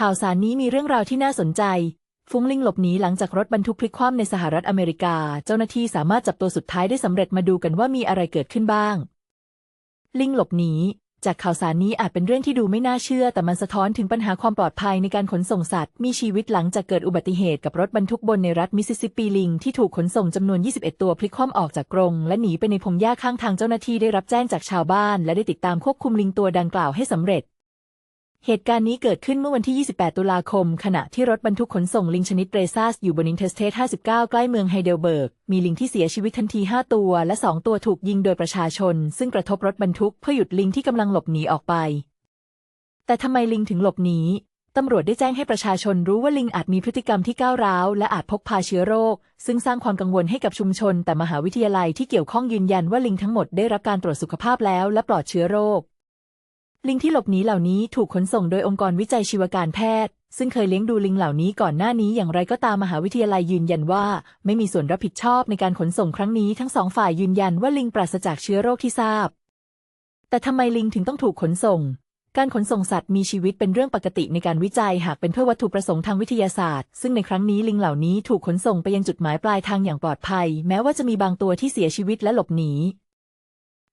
ข่าวสารนี้มีเรื่องราวที่น่าสนใจ ฟุ้งลิงหลบหนีหลังจากรถบรรทุกพลิกคว่ำในสหรัฐอเมริกา เจ้าหน้าที่สามารถจับตัวสุดท้ายได้สำเร็จมาดูกันว่ามีอะไรเกิดขึ้นบ้าง ลิงหลบหนีจากข่าวสารนี้อาจเป็นเรื่องที่ดูไม่น่าเชื่อ แต่มันสะท้อนถึงปัญหาความปลอดภัยในการขนส่งสัตว์ มีชีวิตหลังจากเกิดอุบัติเหตุกับรถบรรทุกบนในรัฐมิสซิสซิปปีลิง ที่ถูกขนส่งจำนวน 21 ตัวพลิกคว่ำออกจากกรง และหนีไปในพงหญ้าข้างทางเจ้าหน้าที่ได้รับแจ้งจากชาวบ้าน และได้ติดตามควบคุมลิงตัวดังกล่าวให้สำเร็จ เหตุการณ์นี้เกิดขึ้นเมื่อวันที่ 28 ตุลาคม ขณะที่รถบรรทุกขนส่งลิงชนิดเรซัสอยู่บนอินเทอร์สเทท59 ใกล้เมืองไฮเดลเบิร์ก มีลิงที่เสียชีวิตทันที 5 ตัว และ 2 ตัวถูกยิงโดยประชาชน ซึ่งกระทบรถบรรทุกเพื่อหยุดลิงที่กำลังหลบหนีออกไป แต่ทำไมลิงถึงหลบหนีตำรวจได้แจ้งให้ประชาชนรู้ว่าลิงอาจมีพฤติกรรมที่ก้าวร้าว และอาจพกพาเชื้อโรค ซึ่งสร้างความกังวลให้กับชุมชน แต่มหาวิทยาลัยที่เกี่ยวข้องยืนยันว่าลิงทั้งหมดได้รับการตรวจสุขภาพแล้วและปลอดเชื้อโรค ลิงที่หลบหนีเหล่านี้ถูกขนส่งโดยองค์กรวิจัยชีวการแพทย์ ซึ่งเคยเลี้ยงดูลิงเหล่านี้ก่อนหน้านี้อย่างไรก็ตามมหาวิทยาลัยยืนยันว่า ไม่มีส่วนรับผิดชอบในการขนส่งครั้งนี้ทั้งสองฝ่ายยืนยันว่าลิงปราศจากเชื้อโรคที่ทราบ แต่ทำไมลิงถึงต้องถูกขนส่ง การขนส่งสัตว์มีชีวิตเป็นเรื่องปกติในการวิจัยหากเป็นเพื่อวัตถุประสงค์ทางวิทยาศาสตร์ ซึ่งในครั้งนี้ลิงเหล่านี้ถูกขนส่งไปยังจุดหมายปลายทางอย่างปลอดภัย แม้ว่าจะมีบางตัวที่เสียชีวิตและหลบหนี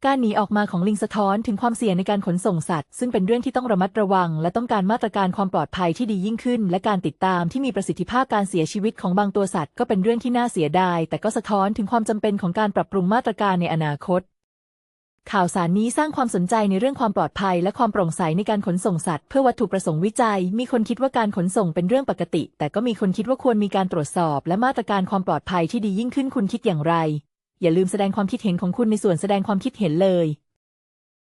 การหนีออกมาของลิงสะท้อนถึงความเสี่ยงในการขนส่งสัตว์ ซึ่งเป็นเรื่องที่ต้องระมัดระวัง และต้องการมาตรการความปลอดภัยที่ดียิ่งขึ้น และการติดตามที่มีประสิทธิภาพการเสียชีวิตของบางตัวสัตว์ ก็เป็นเรื่องที่น่าเสียดาย แต่ก็สะท้อนถึงความจำเป็นของการปรับปรุงมาตรการในอนาคต ข่าวสารนี้สร้างความสนใจในเรื่องความปลอดภัย และความโปร่งใสในการขนส่งสัตว์ เพื่อวัตถุประสงค์วิจัย มีคนคิดว่าการขนส่งเป็นเรื่องปกติ แต่ก็มีคนคิดว่าควรมีการตรวจสอบ และมาตรการความปลอดภัยที่ดียิ่งขึ้นคุณคิดอย่างไร อย่าลืมแสดงความคิดเห็นของคุณในส่วนแสดงความคิดเห็นเลย